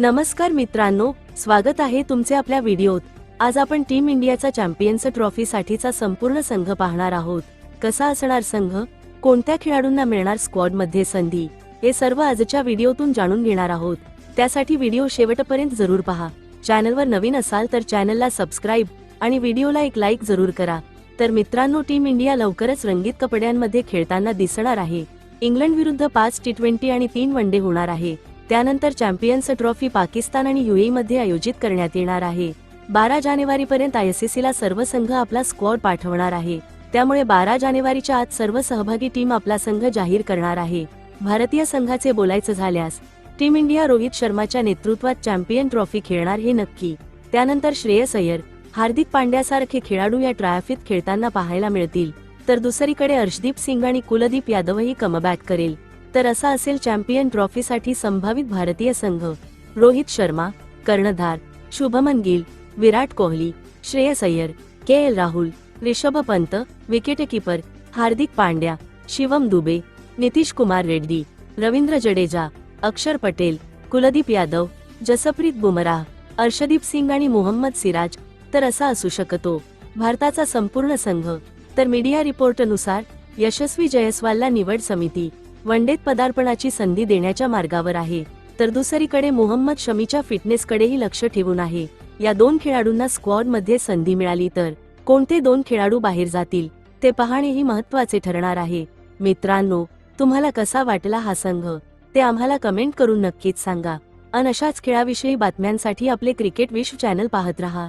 नमस्कार मित्रांनो स्वागत आहे तुमचे आपल्या व्हिडिओत. आज आपण टीम इंडियाचा चॅम्पियन्स ट्रॉफी साठीचा संपूर्ण संघ पाहणार आहोत. कसा असणार संघ? कोणत्या खेळाडूंना मिळणार स्क्वॉडमध्ये संधी? हे सर्व आजच्या व्हिडिओतून जाणून घेणार आहोत. त्यासाठी व्हिडिओ शेवटपर्यंत जरूर पहा. चॅनलवर नवीन असाल तर चॅनलला सबस्क्राईब आणि व्हिडिओला एक लाईक जरूर करा. तर मित्रांनो टीम इंडिया लवकरच रंगीत कपड्यांमध्ये खेळताना दिसणार आहे. इंग्लंड विरुद्ध पाच टी ट्वेंटी आणि तीन वन डे होणार आहे. त्यानंतर चॅम्पियन्स ट्रॉफी पाकिस्तान आणि युएई मध्ये आयोजित करण्यात येणार आहे. बारा जानेवारीपर्यंत आयसीसीला सर्व संघ आपला स्क्वॉड पाठवणार आहे. त्यामुळे बारा जानेवारीच्या आत सर्व सहभागी टीम आपला संघ जाहीर करणार आहे. भारतीय संघाचे बोलायचं झाल्यास टीम इंडिया रोहित शर्माच्या नेतृत्वात चॅम्पियन ट्रॉफी खेळणार हे नक्की. त्यानंतर श्रेयस अय्यर हार्दिक पांड्यासारखे खेळाडू या ट्रायफीत खेळताना पाहायला मिळतील. तर दुसरीकडे अर्शदीप सिंग आणि कुलदीप यादवही कमबॅक करेल. तर असा असेल चॅम्पियन ट्रॉफीसाठी संभावित भारतीय संघ. रोहित शर्मा कर्णधार Shubman Gill Virat Kohli Shreyas Iyer K L Rahul Rishabh Pant wicketkeeper Hardik Pandya Shivam Dube Nitish Kumar Reddy Ravindra Jadeja Axar Patel Kuldeep Yadav Jasprit Bumrah Arshdeep Singh आणि मोहम्मद सिराज. तर असा असू शकतो. भारताचा संपूर्ण संघ. तर मीडिया रिपोर्टनुसार यशस्वी जयस्वालला निवड समिती. वनडेत पदार्पणाची संधी देण्याच्या मार्गावर आहे. तर दुसरीकडे मोहम्मद शमीच्या फिटनेसकडेही लक्ष ठेवून आहे. या दोन खेळाडूंना स्क्वॉडमध्ये संधी मिळाली तर कोणते दोन खेळाडू बाहेर जातील ते पाहणेही महत्त्वाचे ठरणार आहे. मित्रांनो तुम्हाला कसा वाटला हा संघ? ते आम्हाला कमेंट करून नक्कीच सांगा. अन अशाच खेळाविषयी बातम्यांसाठी आपले क्रिकेट विश्व चॅनल पाहत रहा.